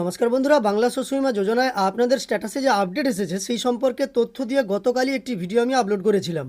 নমস্কার বন্ধুরা, বাংলা সুসীমা যোজনায় আপনাদের স্ট্যাটাসে যে আপডেট এসেছে, সেই সম্পর্কে তথ্য দিয়ে গতকালই একটি ভিডিও আমি আপলোড করেছিলাম।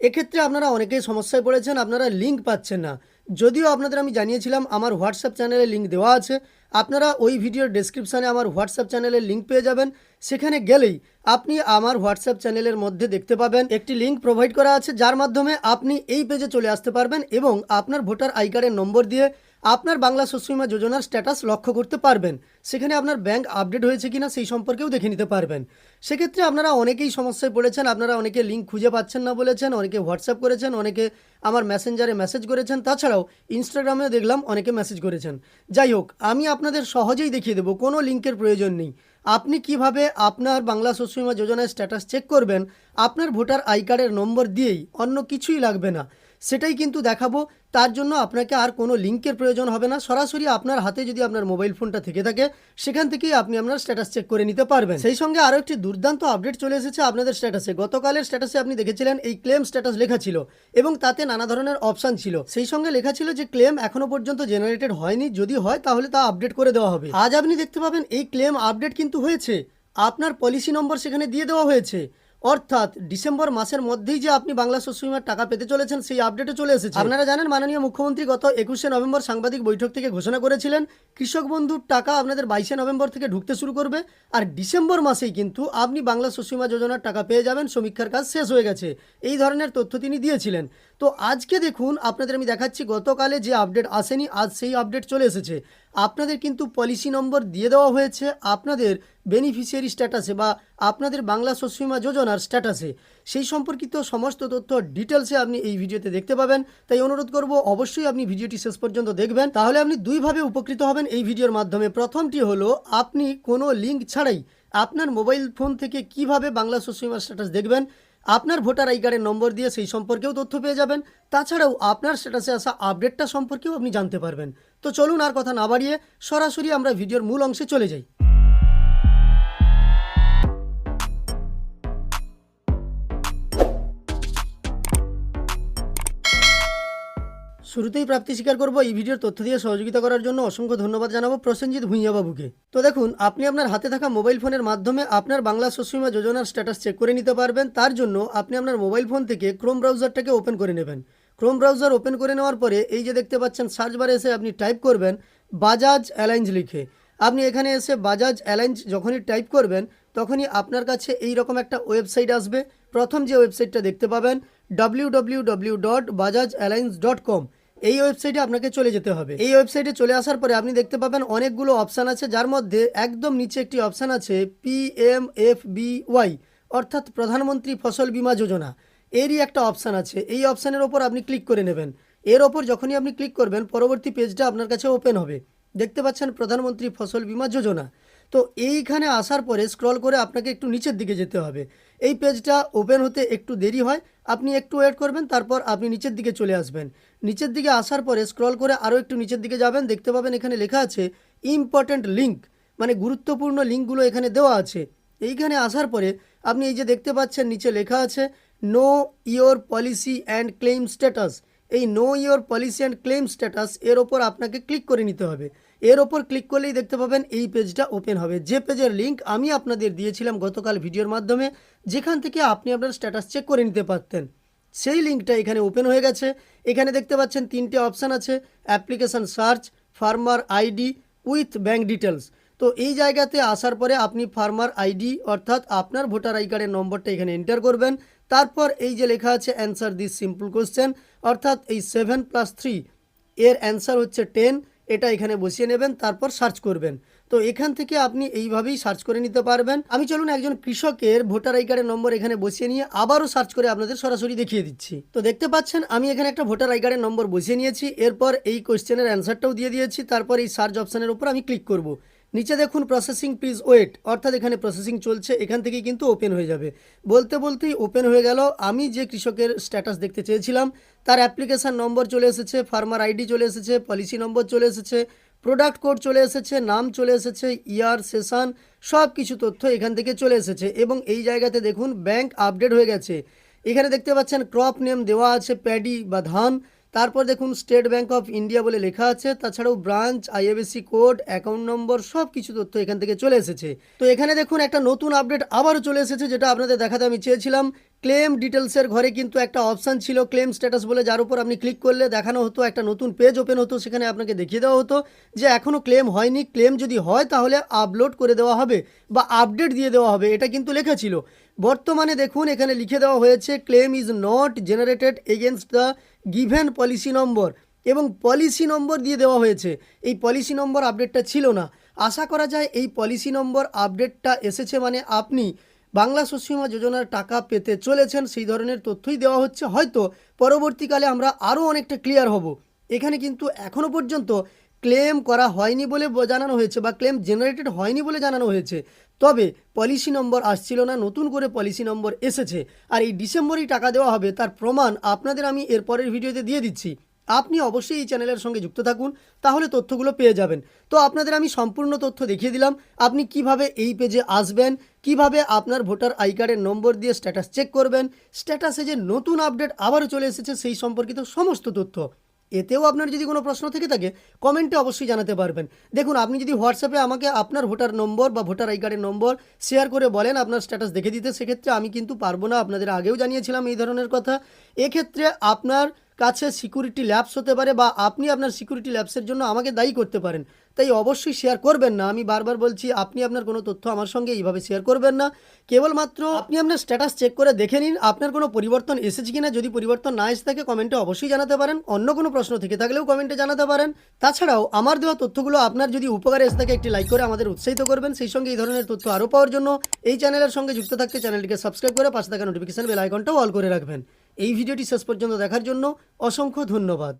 এক্ষেত্রে আপনারা অনেকেই সমস্যায় পড়েছেন, আপনারা লিঙ্ক পাচ্ছেন না। যদিও আপনাদের আমি জানিয়েছিলাম, আমার হোয়াটসঅ্যাপ চ্যানেলে লিঙ্ক দেওয়া আছে। আপনারা ওই ভিডিওর ডেসক্রিপশানে আমার হোয়াটসঅ্যাপ চ্যানেলের লিঙ্ক পেয়ে যাবেন। সেখানে গেলেই আপনি আমার হোয়াটসঅ্যাপ চ্যানেলের মধ্যে দেখতে পাবেন। একটি লিঙ্ক প্রোভাইড করা আছে, যার মাধ্যমে আপনি এই পেজে চলে আসতে পারবেন এবং আপনার ভোটার আই কার্ডের নম্বর দিয়ে আপনার বাংলা শস্য বীমা যোজনার স্ট্যাটাস লক্ষ্য করতে পারবেন। সেখানে আপনার ব্যাংক আপডেট হয়েছে কিনা সেই সম্পর্কেও দেখে নিতে পারবেন। সেক্ষেত্রে আপনারা অনেকেই সমস্যায় পড়েছেন, আপনারা অনেকে লিঙ্ক খুঁজে পাচ্ছেন না বলেছেন, অনেকে হোয়াটসঅ্যাপ করেছেন, অনেকে আমার মেসেঞ্জারে মেসেজ করেছেন। তাছাড়াও ইনস্টাগ্রামেও দেখলাম অনেকে মেসেজ করেছেন। যাই হোক, আমি আপনাদের সহজেই দেখিয়ে দেবো, কোনো লিঙ্কের প্রয়োজন নেই। আপনি কীভাবে আপনার বাংলা শস্য বীমা যোজনার স্ট্যাটাস চেক করবেন? আপনার ভোটার আই কার্ডের নম্বর দিয়েই, অন্য কিছুই লাগবে না। সেটাই কিন্তু দেখাবো। তার জন্য আপনাকে আর কোনো লিঙ্কের প্রয়োজন হবে না। সরাসরি আপনার হাতে যদি আপনার মোবাইল ফোনটা থেকে থাকে, সেখান থেকেই আপনি আপনার স্ট্যাটাস চেক করে নিতে পারবেন। সেই সঙ্গে আরও একটি দুর্দান্ত আপডেট চলে এসেছে আপনাদের স্ট্যাটাসে। গতকালের স্ট্যাটাসে আপনি দেখেছিলেন, এই ক্লেম স্ট্যাটাস লেখা ছিল এবং তাতে নানা ধরনের অপশান ছিল। সেই সঙ্গে লেখা ছিল যে, ক্লেম এখনও পর্যন্ত জেনারেটেড হয়নি। যদি হয় তাহলে তা আপডেট করে দেওয়া হবে। আজ আপনি দেখতে পাবেন, এই ক্লেম আপডেট কিন্তু হয়েছে। আপনার পলিসি নম্বর সেখানে দিয়ে দেওয়া হয়েছে। অর্থাৎ ডিসেম্বর মাসের মধ্যেই যে আপনি বাংলা শস্য বিমার টাকা পেতে চলেছেন সেই আপডেটে চলে এসেছে। আপনারা জানেন মাননীয় মুখ্যমন্ত্রী গত একুশে নভেম্বর সাংবাদিক বৈঠক থেকে ঘোষণা করেছিলেন কৃষক বন্ধুর টাকা আপনাদের বাইশে নভেম্বর থেকে ঢুকতে শুরু করবে আর ডিসেম্বর মাসেই কিন্তু আপনি বাংলা শস্য বিমা যোজনার টাকা পেয়ে যাবেন সমীক্ষার কাজ শেষ হয়ে গেছে। এই ধরনের তথ্য তিনি দিয়েছিলেন। তো আজকে দেখুন, আপনাদের আমি দেখাচ্ছি, গতকালে যে আপডেট আসেনি, আজ সেই আপডেট চলে এসেছে। আপনাদের কিন্তু পলিসি নম্বর দিয়ে দেওয়া হয়েছে আপনাদের বেনিফিশিয়ারি স্ট্যাটাসে বা আপনাদের বাংলা শস্য যোজনার স্ট্যাটাসে সেই সম্পর্কিত সমস্ত তথ্য ডিটেলসে আপনি এই ভিডিওতে দেখতে পাবেন। তাই অনুরোধ করব, অবশ্যই আপনি ভিডিওটি শেষ পর্যন্ত দেখবেন। তাহলে আপনি দুইভাবে উপকৃত হবেন এই ভিডিওর মাধ্যমে। প্রথমটি হলো, আপনি কোনো লিঙ্ক ছাড়াই আপনার মোবাইল ফোন থেকে কীভাবে বাংলা শস্য স্ট্যাটাস দেখবেন? আপনার ভোটার আই কার্ডের নম্বর দিয়ে সেই সম্পর্কেও তথ্য পেয়ে যাবেন। তাছাড়াও আপনার স্ট্যাটাসে আসা আপডেটটা সম্পর্কেও আপনি জানতে পারবেন। তো চলুন আর কথা না বাড়িয়ে সরাসরি আমরা ভিডিওর মূল অংশে চলে যাই। শুরুতেই প্রাপ্তি স্বীকার করব এই ভিডিওর তথ্য দিয়ে সহযোগিতা করার জন্য অসংখ্য ধন্যবাদ জানাব প্রসেনজিৎ ভুঁইয়া বাবুকে তো দেখুন, আপনি আপনার হাতে থাকা মোবাইল ফোনের মাধ্যমে আপনার বাংলা শস্য বীমা যোজনার স্ট্যাটাস চেক করে নিতে পারবেন। তার জন্য আপনি আপনার মোবাইল ফোন থেকে ক্রোম ব্রাউজারটাকে ওপেন করে নেবেন। ক্রোম ব্রাউজার ওপেন করে নেওয়ার পরে এই যে দেখতে পাচ্ছেন, সার্চ বারে এসে আপনি টাইপ করবেন বাজাজ অ্যালায়েন্স লিখে। আপনি এখানে এসে বাজাজ অ্যালায়েন্স যখনই টাইপ করবেন, তখনই আপনার কাছে এই রকম একটা ওয়েবসাইট আসবে। প্রথম যে ওয়েবসাইটটা দেখতে পাবেন W dot Bajaj Allianz dot com এই ওয়েবসাইটে আপনাকে চলে যেতে হবে। এই ওয়েবসাইটে চলে আসার পরে আপনি দেখতে পাবেন অনেকগুলো অপশান আছে, যার মধ্যে একদম নিচে একটি অপশান আছে P M F B Y অর্থাৎ প্রধানমন্ত্রী ফসল বিমা যোজনা। এরই একটা অপশান আছে। এই অপশানের ওপর আপনি ক্লিক করে নেবেন। এর ওপর যখনই আপনি ক্লিক করবেন, পরবর্তী পেজটা আপনার কাছে ওপেন হবে। দেখতে পাচ্ছেন প্রধানমন্ত্রী ফসল বিমা যোজনা। তো এইখানে আসার পরে স্ক্রল করে আপনাকে একটু নিচের দিকে যেতে হবে। এই পেজটা ওপেন হতে একটু দেরি হয়, আপনি একটু ওয়েট করবেন, তারপর আপনি নিচের দিকে চলে আসবেন। নিচের দিকে আসার পরে স্ক্রল করে আরও একটু নিচের দিকে যাবেন, দেখতে পাবেন এখানে লেখা আছে ইম্পর্ট্যান্ট লিঙ্ক মানে গুরুত্বপূর্ণ লিঙ্কগুলো এখানে দেওয়া আছে। এইখানে আসার পরে আপনি এই যে দেখতে পাচ্ছেন, নিচে লেখা আছে know your policy and claim status এই know your policy and claim status এর ওপর আপনাকে ক্লিক করে নিতে হবে। এর ওপর ক্লিক করলেই দেখতে পাবেন এই পেজটা ওপেন হবে। যে পেজের লিঙ্ক আমি আপনাদের দিয়েছিলাম গতকাল ভিডিওর মাধ্যমে, যেখান থেকে আপনি আপনার স্ট্যাটাস চেক করে নিতে পারতেন। সেই লিঙ্কটা এখানে ওপেন হয়ে গেছে। এখানে দেখতে পাচ্ছেন তিনটে অপশান আছে application search farmer ID with bank details তো এই জায়গাতে আসার পরে আপনি ফার্মার আইডি অর্থাৎ আপনার ভোটার আই কার্ডের নম্বরটা এখানে এন্টার করবেন। তারপর এই যে লেখা আছে অ্যান্সার দিস সিম্পল কোশ্চেন অর্থাৎ এই সেভেন প্লাস থ্রি এর অ্যান্সার হচ্ছে টেন এটা এখানে বসিয়ে নেবেন, তারপর সার্চ করবেন। তো এখান থেকে আপনি এইভাবেই সার্চ করে নিতে পারবেন। আমি চলুন একজন কৃষকের ভোটার আই কার্ডের নম্বর এখানে বসিয়ে নিয়ে আবারও সার্চ করে আপনাদের সরাসরি দেখিয়ে দিচ্ছি। তো দেখতে পাচ্ছেন, আমি এখানে একটা ভোটার আই কার্ডের নম্বর বসিয়ে নিয়েছি। এরপর এই কোয়েশ্চেনের অ্যান্সারটাও দিয়ে দিয়েছি। তারপর এই সার্চ অপশানের উপর আমি ক্লিক করব। নিচে দেখুন প্রসেসিং প্লিজ ওয়েট অর্থাৎ এখানে প্রসেসিং চলছে, এখান থেকেই কিন্তু ওপেন হয়ে যাবে। বলতে বলতেই ওপেন হয়ে গেল। আমি যে কৃষকের স্ট্যাটাস দেখতে চেয়েছিলাম, তার অ্যাপ্লিকেশান নম্বর চলে এসেছে ফার্মার আইডি চলে এসেছে পলিসি নম্বর চলে এসেছে প্রোডাক্ট কোড চলে এসেছে, নাম চলে এসেছে ইয়ার সেশন সব কিছু তথ্য এখান থেকে চলে এসেছে। এবং এই জায়গাতে দেখুন ব্যাংক আপডেট হয়ে গেছে। এখানে দেখতে পাচ্ছেন ক্রপ নেম দেওয়া আছে প্যাডি বা ধান। তারপর দেখুন স্টেট ব্যাঙ্ক অফ ইন্ডিয়া বলে লেখা আছে, তাছাড়াও branch, IFSC code, account number সব কিছু তথ্য এখান থেকে চলে এসেছে। তো এখানে দেখুন একটা নতুন আপডেট আবারও চলে এসেছে, যেটা আপনাদের দেখাতে আমি চেয়েছিলাম। ক্লেম ডিটেলসের ঘরে কিন্তু একটা অপশান ছিল, ক্লেম স্ট্যাটাস বলে, যার উপর আপনি ক্লিক করলে দেখানো হতো, একটা নতুন পেজ ওপেন হতো, সেখানে আপনাকে দেখিয়ে দেওয়া হতো যে এখনও ক্লেম হয়নি। ক্লেম যদি হয় তাহলে আপলোড করে দেওয়া হবে বা আপডেট দিয়ে দেওয়া হবে, এটা কিন্তু লেখা ছিল। বর্তমানে দেখুন এখানে লিখে দেওয়া হয়েছে, claim is not generated against the given policy number এবং পলিসি নম্বর দিয়ে দেওয়া হয়েছে। এই পলিসি নম্বর আপডেটটা ছিল না। আশা করা যায় এই পলিসি নম্বর আপডেটটা এসেছে মানে আপনি বাংলা শস্যমা যোজনার টাকা পেতে চলেছেন, সেই ধরনের তথ্যই দেওয়া হচ্ছে। হয়তো পরবর্তীকালে আমরা আরও অনেকটা ক্লিয়ার হব। এখানে কিন্তু এখনও পর্যন্ত ক্লেম করা হয়নি বলে জানানো হয়েছে বা ক্লেম জেনারেটেড হয়নি বলে জানানো হয়েছে। তবে পলিসি নম্বর আসছিল না, নতুন করে পলিসি নম্বর এসেছে। আর এই ডিসেম্বরেই টাকা দেওয়া হবে, তার প্রমাণ আপনাদের আমি এর পরের ভিডিওতে দিয়ে দিচ্ছি। আপনি অবশ্যই এই চ্যানেলের সঙ্গে যুক্ত থাকুন, তাহলে তথ্যগুলো পেয়ে যাবেন। তো আপনাদের আমি সম্পূর্ণ তথ্য দেখিয়ে দিলাম। আপনি কীভাবে এই পেজে আসবেন, কীভাবে আপনার ভোটার আই কার্ডের নম্বর দিয়ে স্ট্যাটাস চেক করবেন, স্ট্যাটাসে যে নতুন আপডেট আবারও চলে এসেছে, সেই সম্পর্কিত সমস্ত তথ্য এতেও আপনার যদি কোনো প্রশ্ন থেকে থাকে, কমেন্টে অবশ্যই জানাতে পারবেন। দেখুন, আপনি যদি হোয়াটসঅ্যাপে আমাকে আপনার ভোটার নম্বর বা ভোটার আই কার্ডের নম্বর শেয়ার করে বলেন, আপনার স্ট্যাটাস দেখে দিতে, সেক্ষেত্রে আমি কিন্তু পারব না। আপনাদের আগেও জানিয়েছিলাম এই ধরনের কথা। এক্ষেত্রে আপনার কাছে সিকিউরিটি ল্যাপস হতে পারে বা আপনি আপনার সিকিউরিটি ল্যাপসের জন্য আমাকে দায়ী করতে পারেন। তাই অবশ্যই শেয়ার করবেন না। আমি বারবার বলছি, আপনি আপনার কোনো তথ্য আমার সঙ্গে এইভাবে শেয়ার করবেন না। কেবলমাত্র আপনি আপনার স্ট্যাটাস চেক করে দেখে নিন, আপনার কোনো পরিবর্তন এসেছে কিনা। যদি পরিবর্তন না এসে থাকে কমেন্টে অবশ্যই জানাতে পারেন। অন্য কোনো প্রশ্ন থেকে থাকলেও কমেন্টে জানাতে পারেন। তাছাড়াও, আমার দেওয়া তথ্যগুলো আপনার যদি উপকারে এসে থাকে, একটি লাইক করে আমাদের উৎসাহিত করবেন। সেই সঙ্গে এই ধরনের তথ্য আরও পাওয়ার জন্য এই চ্যানেলের সঙ্গে যুক্ত থাকতে চ্যানেলটিকে সাবস্ক্রাইব করে পাশে থাকা নোটিফিকেশন বেল আইকনটাও অল করে রাখবেন। এই ভিডিওটি শেষ পর্যন্ত দেখার জন্য অসংখ্য ধন্যবাদ।